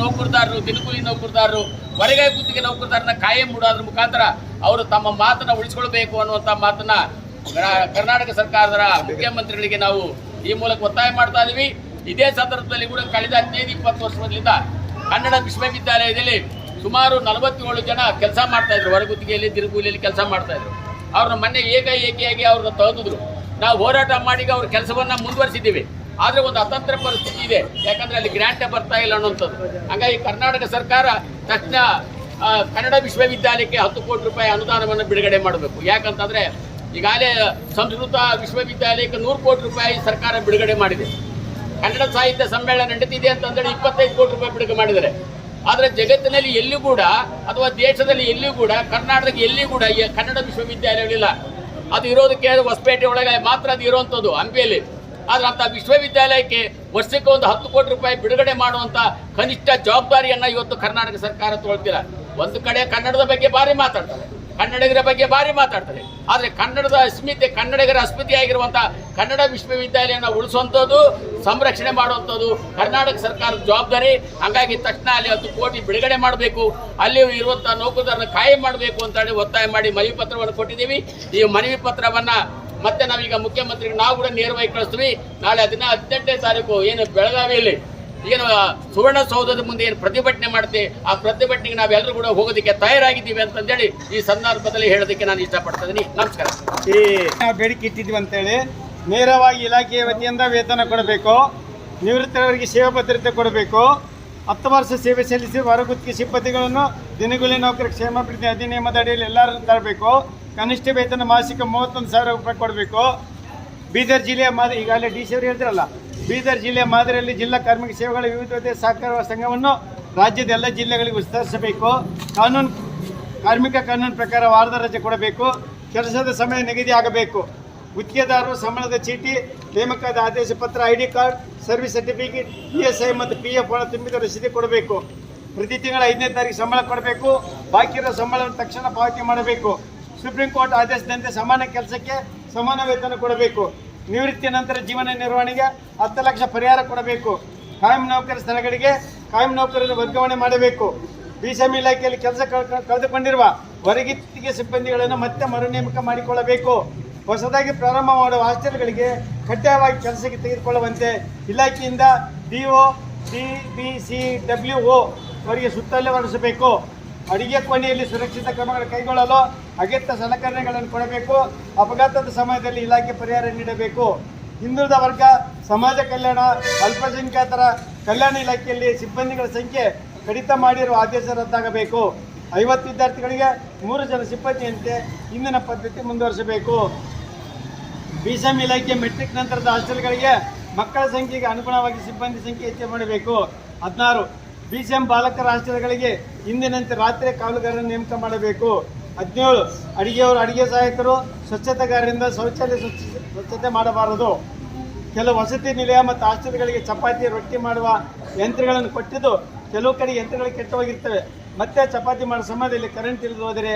ನೌಕರದಾರರು, ದಿನಕೂಲಿ ನೌಕರದಾರರು, ಹೊರಗೆ ಗುತ್ತಿಗೆ ನೌಕರದಾರನ ಕಾಯಂ ಬಿಡೋದ್ರ ಮುಖಾಂತರ ಅವರು ತಮ್ಮ ಮಾತನ್ನ ಉಳಿಸ್ಕೊಳ್ಬೇಕು ಅನ್ನುವಂಥ ಮಾತನ್ನ ಕರ್ನಾಟಕ ಸರ್ಕಾರದ ಮುಖ್ಯಮಂತ್ರಿಗಳಿಗೆ ನಾವು ಈ ಮೂಲಕ ಒತ್ತಾಯ ಮಾಡ್ತಾ ಇದೀವಿ. ಇದೇ ಸಂದರ್ಭದಲ್ಲಿ ಕೂಡ ಕಳೆದ ಹದಿನೈದು, ಇಪ್ಪತ್ತು ವರ್ಷದಿಂದ ಕನ್ನಡ ವಿಶ್ವವಿದ್ಯಾಲಯದಲ್ಲಿ ಸುಮಾರು ನಲವತ್ತೇಳು ಜನ ಕೆಲಸ ಮಾಡ್ತಾ ಇದ್ರು. ಹೊರಗುತ್ತಿಗೆಯಲ್ಲಿ ದಿನಗೂಲಿಯಲ್ಲಿ ಕೆಲಸ ಮಾಡ್ತಾ ಇದ್ರು. ಅವ್ರನ್ನ ಮೊನ್ನೆ ಏಕಾಏಕಿಯಾಗಿ ಅವ್ರನ್ನ ತೆಗೆದಿದ್ರು ನಾವು ಹೋರಾಟ ಮಾಡಿ ಅವ್ರ ಕೆಲಸವನ್ನ ಮುಂದುವರಿಸಿದ್ದೀವಿ. ಆದ್ರೆ ಒಂದು ಅತಂತ್ರ ಪರಿಸ್ಥಿತಿ ಇದೆ. ಯಾಕಂದ್ರೆ ಅಲ್ಲಿ ಗ್ರಾಂಟೇ ಬರ್ತಾ ಇಲ್ಲ ಅನ್ನೋಂಥದ್ದು. ಹಾಗಾಗಿ ಕರ್ನಾಟಕ ಸರ್ಕಾರ ತಕ್ಷಣ ಕನ್ನಡ ವಿಶ್ವವಿದ್ಯಾಲಯಕ್ಕೆ ಹತ್ತು ಕೋಟಿ ರೂಪಾಯಿ ಅನುದಾನವನ್ನು ಬಿಡುಗಡೆ ಮಾಡಬೇಕು. ಯಾಕಂತಂದ್ರೆ ಈಗಾಗಲೇ ಸಂಸ್ಕೃತ ವಿಶ್ವವಿದ್ಯಾಲಯಕ್ಕೆ ನೂರು ಕೋಟಿ ರೂಪಾಯಿ ಸರ್ಕಾರ ಬಿಡುಗಡೆ ಮಾಡಿದೆ. ಕನ್ನಡ ಸಾಹಿತ್ಯ ಸಮ್ಮೇಳನ ನಡೀತಿದೆ ಅಂತಂದೇಳಿ ಇಪ್ಪತ್ತೈದು ಕೋಟಿ ರೂಪಾಯಿ ಬಿಡುಗಡೆ ಮಾಡಿದ್ದಾರೆ. ಆದರೆ ಜಗತ್ತಿನಲ್ಲಿ ಎಲ್ಲಿಯೂ ಕೂಡ ಅಥವಾ ದೇಶದಲ್ಲಿ ಎಲ್ಲಿಯೂ ಕೂಡ ಕರ್ನಾಟಕ ಎಲ್ಲಿಯೂ ಕೂಡ ಕನ್ನಡ ವಿಶ್ವವಿದ್ಯಾಲಯಗಳಿಲ್ಲ. ಅದು ಇರೋದಕ್ಕೆ ಹೊಸಪೇಟೆ ಒಳಗೆ ಮಾತ್ರ ಅದು ಇರೋವಂಥದ್ದು ಹಂಪಿಯಲ್ಲಿ. ಆದ್ರೆ ಅಂತ ವಿಶ್ವವಿದ್ಯಾಲಯಕ್ಕೆ ವರ್ಷಕ್ಕೆ ಒಂದು ಹತ್ತು ಕೋಟಿ ರೂಪಾಯಿ ಬಿಡುಗಡೆ ಮಾಡುವಂತ ಕನಿಷ್ಠ ಜವಾಬ್ದಾರಿಯನ್ನ ಇವತ್ತು ಕರ್ನಾಟಕ ಸರ್ಕಾರ ತೊಗೊಳ್ತಿಲ್ಲ ಒಂದು ಕಡೆ ಕನ್ನಡದ ಬಗ್ಗೆ ಭಾರಿ ಮಾತಾಡ್ತಾರೆ, ಕನ್ನಡಿಗರ ಬಗ್ಗೆ ಭಾರಿ ಮಾತಾಡ್ತಾರೆ. ಆದ್ರೆ ಕನ್ನಡದ ಅಸ್ಮಿತೆ, ಕನ್ನಡಿಗರ ಅಸ್ಮಿತೆ ಆಗಿರುವಂತ ಕನ್ನಡ ವಿಶ್ವವಿದ್ಯಾಲಯನ ಉಳಿಸುವಂಥದ್ದು, ಸಂರಕ್ಷಣೆ ಮಾಡುವಂಥದ್ದು ಕರ್ನಾಟಕ ಸರ್ಕಾರದ ಜವಾಬ್ದಾರಿ. ಹಾಗಾಗಿ ತಕ್ಷಣ ಅಲ್ಲಿ ಹತ್ತು ಕೋಟಿ ಬಿಡುಗಡೆ ಮಾಡಬೇಕು ಅಲ್ಲಿ ಇರುವಂಥ ನೌಕರರನ್ನು ಕಾಯಂ ಮಾಡಬೇಕು ಅಂತ ಹೇಳಿ ಒತ್ತಾಯ ಮಾಡಿ ಮನವಿ ಪತ್ರವನ್ನು ಕೊಟ್ಟಿದ್ದೀವಿ. ಈ ಮನವಿ ಪತ್ರವನ್ನ ಮತ್ತೆ ನಾವೀಗ ಮುಖ್ಯಮಂತ್ರಿಗೆ ನಾವು ಕೂಡ ನೇರವಾಗಿ ಕಳಿಸ್ತೀವಿ. ನಾಳೆ ಹದಿನ, ಹದಿನೆಂಟನೇ ತಾರೀಕು ಏನು ಬೆಳಗಾವಿಯಲ್ಲಿ ಏನು ಸುವರ್ಣಸೌಧದ ಮುಂದೆ ಏನು ಪ್ರತಿಭಟನೆ ಮಾಡ್ತೀವಿ ಆ ಪ್ರತಿಭಟನೆಗೆ ನಾವೆಲ್ಲರೂ ಕೂಡ ಹೋಗೋದಕ್ಕೆ ತಯಾರಾಗಿದ್ದೀವಿ ಅಂತಂದೇಳಿ ಈ ಸಂದರ್ಭದಲ್ಲಿ ಹೇಳೋದಕ್ಕೆ ನಾನು ಇಷ್ಟಪಡ್ತಾ ನಮಸ್ಕಾರ. ಈ ನಾವು ಬೇಡಿಕೆ ಇಟ್ಟಿದ್ವಿ ಅಂತೇಳಿ ನೇರವಾಗಿ ಇಲಾಖೆಯ ವತಿಯಿಂದ ವೇತನ ಕೊಡಬೇಕು, ನಿವೃತ್ತರವರಿಗೆ ಸೇವಾ ಭದ್ರತೆ ಕೊಡಬೇಕು, ಹತ್ತು ವರ್ಷ ಸೇವೆ ಸಲ್ಲಿಸಿ ಹೊರಗುತ್ತಿಗೆ ಸಿಬ್ಬಂದಿಗಳನ್ನು ದಿನಗೂಲಿ ನೌಕರ ಕ್ಷೇಮಾಭಿವೃದ್ಧಿ ಅಧಿನಿಯಮದ ಅಡಿಯಲ್ಲಿ ಎಲ್ಲರನ್ನು ತರಬೇಕು. ಕನಿಷ್ಠ ವೇತನ ಮಾಸಿಕ ಮೂವತ್ತೊಂದು ಸಾವಿರ ರೂಪಾಯಿ ಕೊಡಬೇಕು. ಬೀದರ್ ಜಿಲ್ಲೆಯ ಮಾದರಿ ಈಗಾಗಲೇ ಡಿ ಸಿ ಅವರು ಹೇಳ್ತಿರಲ್ಲ, ಬೀದರ್ ಜಿಲ್ಲೆಯ ಮಾದರಿಯಲ್ಲಿ ಜಿಲ್ಲಾ ಕಾರ್ಮಿಕ ಸೇವೆಗಳ ವಿವಿಧತೆ ಸಹಕಾರ ಸಂಘವನ್ನು ರಾಜ್ಯದ ಎಲ್ಲ ಜಿಲ್ಲೆಗಳಿಗೆ ವಿಸ್ತರಿಸಬೇಕು. ಕಾನೂನು, ಕಾರ್ಮಿಕ ಕಾನೂನು ಪ್ರಕಾರ ವಾರದ ರಜೆ ಕೊಡಬೇಕು. ಕೆಲಸದ ಸಮಯ ನಿಗದಿ ಆಗಬೇಕು. ಗುತ್ತಿಗೆದಾರರು ಸಂಬಳದ ಚೀಟಿ, ನೇಮಕಾದ ಆದೇಶ ಪತ್ರ, I D card, service certificate, E S I ಮತ್ತು ಪಿ ಎಫ್ ಒಳ ತುಂಬಿದ ರಸೀದಿ ಕೊಡಬೇಕು. ಪ್ರತಿ ತಿಂಗಳ ಐದನೇ ತಾರೀಕು ಸಂಬಳ ಕೊಡಬೇಕು. ಬಾಕಿ ಇರೋ ಸಂಬಳವನ್ನು ತಕ್ಷಣ ಪಾವತಿ ಮಾಡಬೇಕು. ಸುಪ್ರೀಂ ಕೋರ್ಟ್ ಆದೇಶದಂತೆ ಸಮಾನ ಕೆಲಸಕ್ಕೆ ಸಮಾನ ವೇತನ ಕೊಡಬೇಕು. ನಿವೃತ್ತಿಯ ನಂತರ ಜೀವನ ನಿರ್ವಹಣೆಗೆ ಹತ್ತು ಲಕ್ಷ ಪರಿಹಾರ ಕೊಡಬೇಕು. ಕಾಯಂ ನೌಕರ ಸ್ಥಳಗಳಿಗೆ ಕಾಯಂ ನೌಕರನ್ನು ವರ್ಗಾವಣೆ ಮಾಡಬೇಕು. ಬಿಸಿಎಂ ಇಲಾಖೆಯಲ್ಲಿ ಕೆಲಸ ಕಳೆದುಕೊಂಡಿರುವ ಹೊರಗಿತ್ತಿಗೆ ಸಿಬ್ಬಂದಿಗಳನ್ನು ಮತ್ತೆ ಮರು ನೇಮಕ ಮಾಡಿಕೊಳ್ಳಬೇಕು. ಹೊಸದಾಗಿ ಪ್ರಾರಂಭ ಮಾಡುವ ಹಾಸ್ಟೆಲ್ಗಳಿಗೆ ಕಡ್ಡಾಯವಾಗಿ ಕೆಲಸಕ್ಕೆ ತೆಗೆದುಕೊಳ್ಳುವಂತೆ ಇಲಾಖೆಯಿಂದ D O D, B, C, W, O ಅವರಿಗೆ ಸುತ್ತಲೇ ಹೊರಡಿಸಬೇಕು. ಅಡಿಗೆ ಕೋಣೆಯಲ್ಲಿ ಸುರಕ್ಷಿತ ಕ್ರಮಗಳನ್ನು ಕೈಗೊಳ್ಳಲು ಅಗತ್ಯ ಸಲಕರಣೆಗಳನ್ನು ಕೊಡಬೇಕು. ಅಪಘಾತದ ಸಮಯದಲ್ಲಿ ಇಲಾಖೆ ಪರಿಹಾರ ನೀಡಬೇಕು. ಹಿಂದುಳಿದ ವರ್ಗ, ಸಮಾಜ ಕಲ್ಯಾಣ, ಅಲ್ಪಸಂಖ್ಯಾತರ ಕಲ್ಯಾಣ ಇಲಾಖೆಯಲ್ಲಿ ಸಿಬ್ಬಂದಿಗಳ ಸಂಖ್ಯೆ ಕಡಿತ ಮಾಡಿರುವ ಆದೇಶ ರದ್ದಾಗಬೇಕು. ಐವತ್ತು ವಿದ್ಯಾರ್ಥಿಗಳಿಗೆ ಮೂರು ಜನ ಸಿಬ್ಬಂದಿಯಂತೆ ಇಂದಿನ ಪದ್ಧತಿ ಮುಂದುವರಿಸಬೇಕು. ಬಿಸಿಎಂ ಇಲಾಖೆ ಮೆಟ್ರಿಕ್ ನಂತರದ ಹಾಸ್ಟೆಲ್ಗಳಿಗೆ ಮಕ್ಕಳ ಸಂಖ್ಯೆಗೆ ಅನುಗುಣವಾಗಿ ಸಿಬ್ಬಂದಿ ಸಂಖ್ಯೆ ಹೆಚ್ಚು ಮಾಡಬೇಕು. ಹದಿನಾರು ಬಿಸಿಎಂ ಬಾಲಕರ ರಾಷ್ಟ್ರಗಳಿಗೆ ಇಂದಿನಂತೆ ರಾತ್ರಿ ಕಾವಲುಗಾರರನ್ನು ನೇಮಕ ಮಾಡಬೇಕು. ಹದಿನೇಳು, ಅಡಿಗೆಯವರು, ಅಡಿಗೆ ಸಹಾಯಕರು ಸ್ವಚ್ಛತೆಗಾರರಿಂದ ಶೌಚಾಲಯ ಸ್ವಚ್ಛ, ಸ್ವಚ್ಛತೆ ಮಾಡಬಾರದು. ಕೆಲವು ವಸತಿ ನಿಲಯ ಮತ್ತು ಹಾಸ್ಟೆಲ್ಗಳಿಗೆ ಚಪಾತಿ, ರೊಟ್ಟಿ ಮಾಡುವ ಯಂತ್ರಗಳನ್ನು ಕೊಟ್ಟಿದ್ದು ಕೆಲವು ಕಡೆ ಯಂತ್ರಗಳು ಕೆಟ್ಟೋಗಿರ್ತವೆ. ಮತ್ತೆ ಚಪಾತಿ ಮಾಡೋ ಸಮಯದಲ್ಲಿ ಕರೆಂಟ್ ಇಲ್ಲದೆ ಹೋದರೆ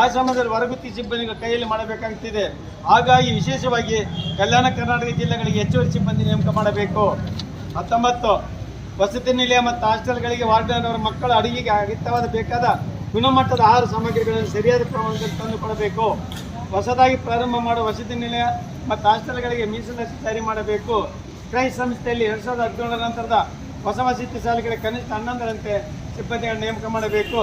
ಆ ಸಮಯದಲ್ಲಿ ಹೊರಗುತ್ತಿ ಸಿಬ್ಬಂದಿಗಳ ಕೈಯಲ್ಲಿ ಮಾಡಬೇಕಾಗ್ತಿದೆ. ಹಾಗಾಗಿ ವಿಶೇಷವಾಗಿ ಕಲ್ಯಾಣ ಕರ್ನಾಟಕ ಜಿಲ್ಲೆಗಳಿಗೆ ಹೆಚ್ಚುವರಿ ಸಿಬ್ಬಂದಿ ನೇಮಕ ಮಾಡಬೇಕು. ಹತ್ತೊಂಬತ್ತು ವಸತಿ ನಿಲಯ ಮತ್ತು ಹಾಸ್ಟೆಲ್ಗಳಿಗೆ ವಾರ್ಡನ್ ಮಕ್ಕಳ ಅಡುಗೆಗೆ ಅಗತ್ಯವಾದ ಬೇಕಾದ ಗುಣಮಟ್ಟದ ಆಹಾರ ಸಾಮಗ್ರಿಗಳನ್ನು ಸರಿಯಾದ ಪ್ರಮಾಣದಲ್ಲಿ ತಂದುಕೊಡಬೇಕು ಹೊಸದಾಗಿ ಪ್ರಾರಂಭ ಮಾಡುವ ವಸತಿ ನಿಲಯ ಮತ್ತು ಹಾಸ್ಟೆಲ್ಗಳಿಗೆ ಮೀಸಲಾತಿ ಜಾರಿ ಮಾಡಬೇಕು. ಕ್ರೈಸ್ ಸಂಸ್ಥೆಯಲ್ಲಿ ಎರಡು ಸಾವಿರದ ಹದಿನೇಳರ ನಂತರದ ಹೊಸ ವಸತಿ ಶಾಲೆಗಳಿಗೆ ಕನಿಷ್ಠ ಹನ್ನೊಂದರಂತೆ ಸಿಬ್ಬಂದಿಗಳ ನೇಮಕ ಮಾಡಬೇಕು.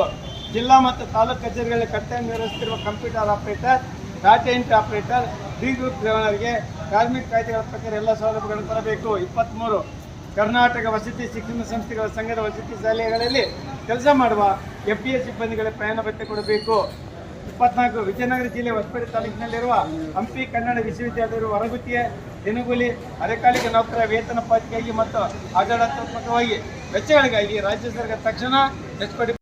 ಜಿಲ್ಲಾ ಮತ್ತು ತಾಲೂಕು ಕಚೇರಿಗಳಲ್ಲಿ ಕರ್ತವ್ಯ ನಿರ್ವಹಿಸುತ್ತಿರುವ computer operator data entry operator, D group ಲೆವೆಲ್ಗೆ ಕಾರ್ಮಿಕ ಕಾಯ್ದೆಗಳ ಪ್ರಕಾರ ಎಲ್ಲ ಸೌಲಭ್ಯಗಳನ್ನು ತರಬೇಕು. ಇಪ್ಪತ್ತ್ಮೂರು ಕರ್ನಾಟಕ ವಸತಿ ಶಿಕ್ಷಣ ಸಂಸ್ಥೆಗಳ ಸಂಘದ ವಸತಿ ಶಾಲೆಗಳಲ್ಲಿ ಕೆಲಸ ಮಾಡುವ ಎಫ್ ಡಿ ಎ ಸಿಬ್ಬಂದಿಗಳ ಪ್ರಯಾಣ ಭತ್ಯೆ ಕೊಡಬೇಕು. ಇಪ್ಪತ್ನಾಲ್ಕು ವಿಜಯನಗರ ಜಿಲ್ಲೆ ಹೊಸಪೇಟೆ ತಾಲೂಕಿನಲ್ಲಿರುವ ಹಂಪಿ ಕನ್ನಡ ವಿಶ್ವವಿದ್ಯಾಲಯದ ಹೊರಗುತ್ತಿಗೆ ದಿನಗೂಲಿ ಅರೆಕಾಲಿಕ ನೌಕರ ವೇತನ ಪಾತಿಗಾಗಿ ಮತ್ತು ಆಡಳಿತಾತ್ಮಕವಾಗಿ ವೆಚ್ಚಗಳಿಗಾಗಿ ರಾಜ್ಯ ಸರ್ಕಾರ ತಕ್ಷಣ ಎಚ್